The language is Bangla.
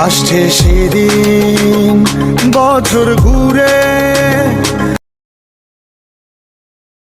আসছে সেদিন বছর ঘুরে